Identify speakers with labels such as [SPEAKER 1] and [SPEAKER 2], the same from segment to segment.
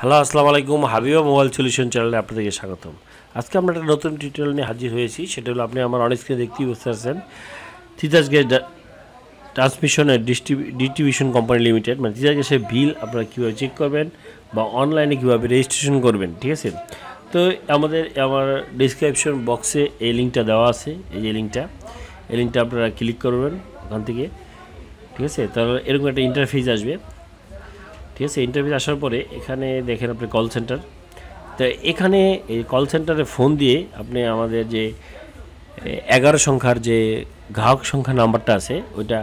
[SPEAKER 1] hello আসসালামু আলাইকুম Habiba mobile solution চ্যানেলে আপনাদেরকে স্বাগতম আজকে আমরা একটা নতুন টিউটোরিয়াল নিয়ে হাজির হয়েছি সেটা হলো আপনি আমার অনেককে দেখতেই বুঝতে পারছেন তিতাস গ্যাস ট্রান্সমিশনের ডিস্ট্রিবিউশন কোম্পানি লিমিটেড মানে তিতাস গ্যাসের বিল আপনারা কীভাবে চেক করবেন বা অনলাইনে কীভাবে রেজিস্ট্রেশন করবেন ঠিক আছে তো আমাদের আমার ডিসক্রিপশন বক্সে এই লিঙ্কটা দেওয়া আছে এই যে লিঙ্কটা এই লিঙ্কটা আপনারা ক্লিক করবেন ওখান থেকে ঠিক আছে তাহলে এরকম একটা ইন্টারফেস আসবে ঠিক আছে ইন্টারভিউ আসার পরে এখানে দেখেন আপনি কল সেন্টার তো এখানে এই কল সেন্টারে ফোন দিয়ে আপনি আমাদের যে এগারো সংখ্যার যে গ্রাহক সংখ্যা নাম্বারটা আছে ওইটা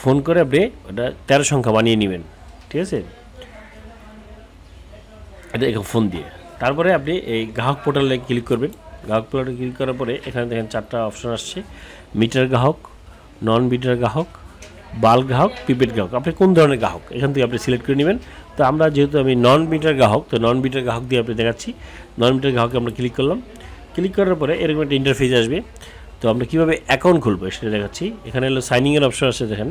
[SPEAKER 1] ফোন করে আপনি ওটা তেরো সংখ্যা বানিয়ে নেবেন ঠিক আছে এটা এখানে ফোন দিয়ে তারপরে আপনি এই গ্রাহক পোর্টালে ক্লিক করবেন গ্রাহক পোর্টালে ক্লিক করার পরে এখানে দেখেন চারটা অপশন আসছে মিটার গ্রাহক নন মিটার গ্রাহক বাল গ্রাহক প্রিপেড গ্রাহক আপনি কোন ধরনের গ্রাহক এখান থেকে আপনি সিলেক্ট করে নেবেন তো আমরা যেহেতু আমি নন মিটার গ্রাহক তো নন মিটার গ্রাহক দিয়ে আপনি দেখাচ্ছি নন মিটার গ্রাহকে আমরা ক্লিক করলাম ক্লিক করার পরে এরকম একটা ইন্টারফেস আসবে তো আমরা কীভাবে অ্যাকাউন্ট খুলবো সেটা দেখাচ্ছি এখানে হলো সাইনিংয়ের অপশন আছে দেখেন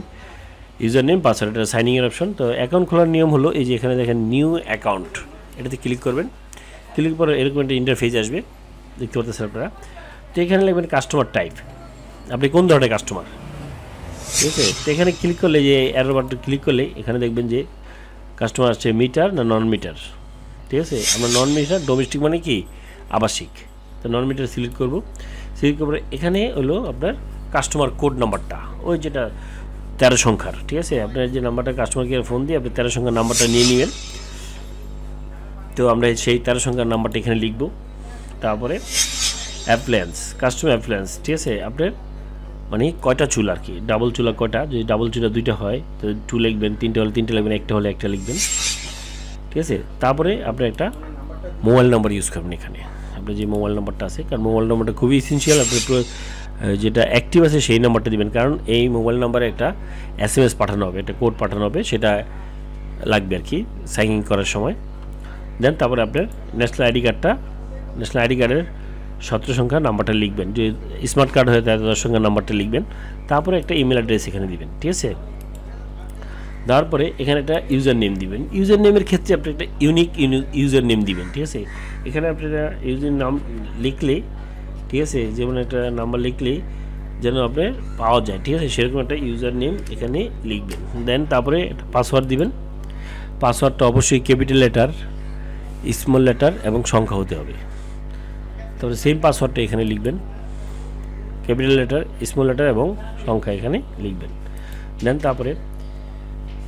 [SPEAKER 1] ইউজার নেম পাসওয়ার্ড এটা সাইনিংয়ের অপশন তো অ্যাকাউন্ট খোলার নিয়ম হলো এই যে এখানে দেখেন নিউ অ্যাকাউন্ট এটাতে ক্লিক করবেন ক্লিক পরে এরকম একটা ইন্টারফেস আসবে দেখতে পাচ্ছেন আপনারা তো এখানে লিখবেন কাস্টমার টাইপ আপনি কোন ধরনের কাস্টমার ঠিক আছে তো এখানে ক্লিক করলে যে অ্যারো বাটন ক্লিক করলে এখানে দেখবেন যে কাস্টমার আসছে মিটার না নন মিটার ঠিক আছে আমরা নন মিটার ডোমেস্টিক মানে কি আবাসিক তো নন মিটার সিলেক্ট করবো সিলেক্ট করবো এখানে হলো আপনার কাস্টমার কোড নাম্বারটা ওই যেটা তেরো সংখ্যার ঠিক আছে আপনার যে নাম্বারটা কাস্টমার কেয়ার ফোন দিয়ে আপনি তেরো সংখ্যার নাম্বারটা নিয়ে নেবেন তো আমরা সেই তেরো সংখ্যার নাম্বারটা এখানে লিখব তারপরে অ্যাপ্লায়েন্স কাস্টমার অ্যাপ্লায়েন্স ঠিক আছে আপনার মানে কয়টা চুল আর কি ডাবল চুলা কয়টা যদি ডাবল চুলা দুইটা হয় তো টু লিখবেন তিনটা হলে তিনটা লিখবেন একটা হলে একটা লিখবেন ঠিক আছে তারপরে আপনি একটা মোবাইল নাম্বার ইউজ করবেন এখানে আপনার যে মোবাইল নাম্বারটা আছে কারণ মোবাইল নাম্বারটা খুবই ইসেন্সিয়াল আপনি যেটা অ্যাক্টিভ আছে সেই নাম্বারটা দিবেন কারণ এই মোবাইল নাম্বারে একটা এস এম এস পাঠানো হবে একটা কোড পাঠানো হবে সেটা লাগবে আর কি সাইন করার সময় দেন তারপরে আপনার ন্যাশনাল আইডি কার্ডটা ন্যাশনাল আইডি কার্ডের সতেরো সংখ্যা নাম্বারটা লিখবেন যে স্মার্ট কার্ড হয়ে তাদের সংখ্যা নাম্বারটা লিখবেন তারপরে একটা ইমেল অ্যাড্রেস এখানে দিবেন ঠিক আছে দেওয়ার পরে এখানে একটা ইউজার নেম দিবেন ইউজার নেমের ক্ষেত্রে আপনি একটা ইউনিক ইউজার নেম দিবেন ঠিক আছে এখানে আপনারা ইউজার নাম লিখলে ঠিক আছে যেমন একটা নাম্বার লিখলে যেন আপনার পাওয়া যায় ঠিক আছে সেরকম একটা ইউজার নেম এখানে লিখবেন দেন তারপরে একটা পাসওয়ার্ড দিবেন পাসওয়ার্ডটা অবশ্যই ক্যাপিটাল লেটার স্মল লেটার এবং সংখ্যা হতে হবে তারপরে সেম পাসওয়ার্ডটা এখানে লিখবেন ক্যাপিটাল লেটার স্মল লেটার এবং সংখ্যা এখানে লিখবেন দেন তারপরে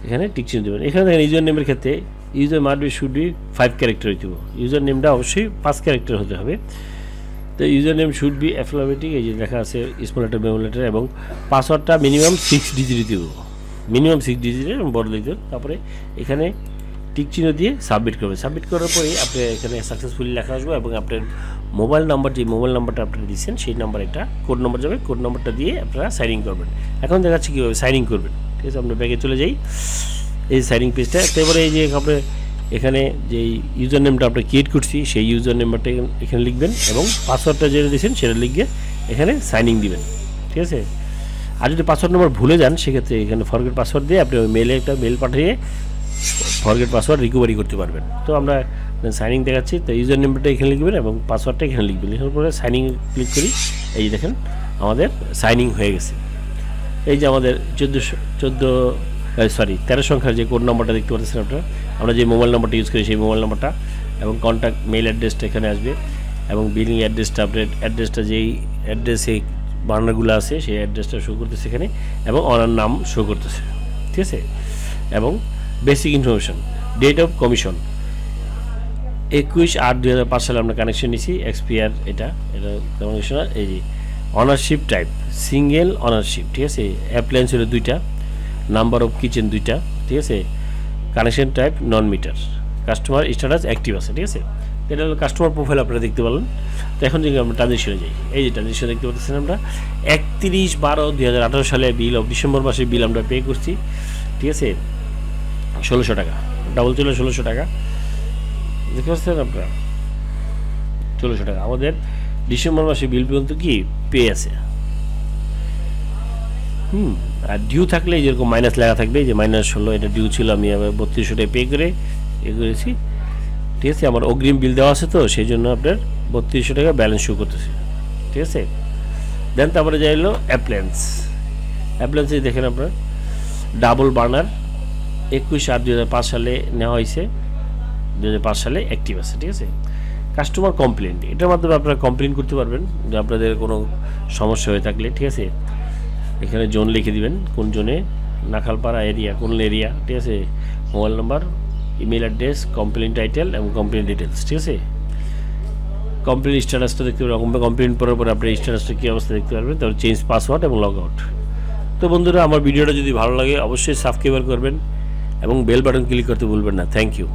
[SPEAKER 1] এখানে টিকচিহ্ন দেবেন এখানে দেখেন ইউজার নেমের ক্ষেত্রে user must be should be five character হইতে হবে ইউজার নেমটা অবশ্যই পাঁচ ক্যারেক্টার হতে হবে তো ইউজার নেম শুড বি অ্যাফলোমেটিক এই যে দেখা আছে স্মল লেটার মেমো লেটার এবং পাসওয়ার্ডটা মিনিমাম সিক্স ডিজিট হবে মিনিমাম সিক্স ডিজিটের বড় হবে তারপরে এখানে টিক চিহ্ন দিয়ে সাবমিট করবেন সাবমিট করার পরে আপনি এখানে সাকসেসফুলি লেখা আসবো এবং আপনার মোবাইল নাম্বার যে মোবাইল নাম্বারটা আপনারা দিচ্ছেন সেই নাম্বার এটা কোড নাম্বার যাবে কোড নাম্বারটা দিয়ে আপনারা সাইনিং করবেন এখন দেখা যাচ্ছে কীভাবে সাইনিং করবেন ঠিক আছে আমরা ব্যাগে চলে যাই এই সাইনিং পেজটা তারপরে এই যে আপনার এখানে যে ইউজার নেমটা আপনি ক্রিয়েট করছি সেই ইউজার নেমটা এখানে লিখবেন এবং পাসওয়ার্ডটা যেটা দিয়েছেন সেটা লিখে এখানে সাইনিং দিবেন ঠিক আছে আর যদি পাসওয়ার্ড নম্বর ভুলে যান সেক্ষেত্রে এখানে ফরগেট পাসওয়ার্ড দিয়ে আপনি ওই মেলে একটা মেল পাঠিয়ে ফরগেট পাসওয়ার্ড রিকভারি করতে পারবেন তো আমরা সাইনিং দেখাচ্ছি তো ইউজার নেমটা এখানে লিখবেন এবং পাসওয়ার্ডটা এখানে লিখবেন লিখার পরে সাইনিং ক্লিক করি এই যে দেখেন আমাদের সাইনিং হয়ে গেছে এই যে আমাদের চোদ্দোশো চোদ্দো সরি তেরো সংখ্যার যে কোড নাম্বারটা দেখতে পাচ্ছেন আপনারা আমরা যে মোবাইল নাম্বারটা ইউজ করি সেই মোবাইল নাম্বারটা এবং কন্ট্যাক্ট মেইল অ্যাড্রেসটা এখানে আসবে এবং বিলিং অ্যাড্রেসটা আপডেট অ্যাড্রেসটা যেই অ্যাড্রেসে বার্নারগুলো আছে সেই অ্যাড্রেসটা শো করতেছে এখানে এবং ওনার নাম শো করতেছে ঠিক আছে এবং basic information date of commission একুশ আট দুই হাজার পাঁচ সালে আমরা কানেকশন নিছি এক্সপিয়ার এটা এটা এই যে অনারশিপ টাইপ সিঙ্গেল অনারশিপ ঠিক আছে অ্যাপ্লায়েন্স হলো দুইটা নাম্বার অফ কিচেন দুইটা ঠিক আছে connection type non meter customer status active আছে ঠিক আছে এটা হলো কাস্টমার প্রোফাইল আপনারা দেখতে পারলেন তো এখন যদি আমরা ট্রানজেকশনে যাই এই যে ট্রানজেকশন দেখতে পাচ্ছেন আমরা একত্রিশ বারো দুই সালে বিল ডিসেম্বর মাসে বিল আমরা পে করছি ঠিক আছে ষোলোশো টাকা ডাবল ছিল ষোলোশো টাকা দেখতে পাচ্ছেন আপনারা ষোলোশো টাকা আমাদের ডিসেম্বর মাসে বিল পর্যন্ত কি পেয়ে আছে হুম আর ডিউ থাকলে যেরকম মাইনাস লেখা থাকবে যে মাইনাস ষোলো এটা ডিউ ছিল আমি আবার বত্রিশশো টাকা পে করে এ করেছি ঠিক আছে আমার অগ্রিম বিল দেওয়া আছে তো সেই জন্য আপনার বত্রিশশো টাকা ব্যালেন্স শো করতেছে ঠিক আছে দেন তারপরে যাই হলো অ্যাপ্লায়েন্স অ্যাপ্লায়েন্সে দেখেন আপনার ডাবল বার্নার একুশ হাজার দুই সালে নেওয়া হয়েছে দুই সালে অ্যাক্টিভ আছে ঠিক আছে কাস্টমার কমপ্লেন এটার মাধ্যমে আপনারা কমপ্লেন করতে পারবেন যে আপনাদের কোনো সমস্যা হয়ে থাকলে ঠিক আছে এখানে জোন লিখে দিবেন কোন জোনে নাখালপাড়া এরিয়া কোন এরিয়া ঠিক আছে mobile number email address complain title এবং কমপ্লেন ডিটেলস ঠিক আছে কমপ্লেন স্ট্যাটাসটা দেখতে পারবেন কমপ্লেন পড়ার পরে আপনার স্ট্যাটাসটা কী অবস্থা দেখতে পারবেন তারপর চেঞ্জ পাসওয়ার্ড এবং লগ আউট তো বন্ধুরা আমার ভিডিওটা যদি ভালো লাগে অবশ্যই সাবস্ক্রাইব করবেন এবং বেল বাটন ক্লিক করতে ভুলবেন না থ্যাংক ইউ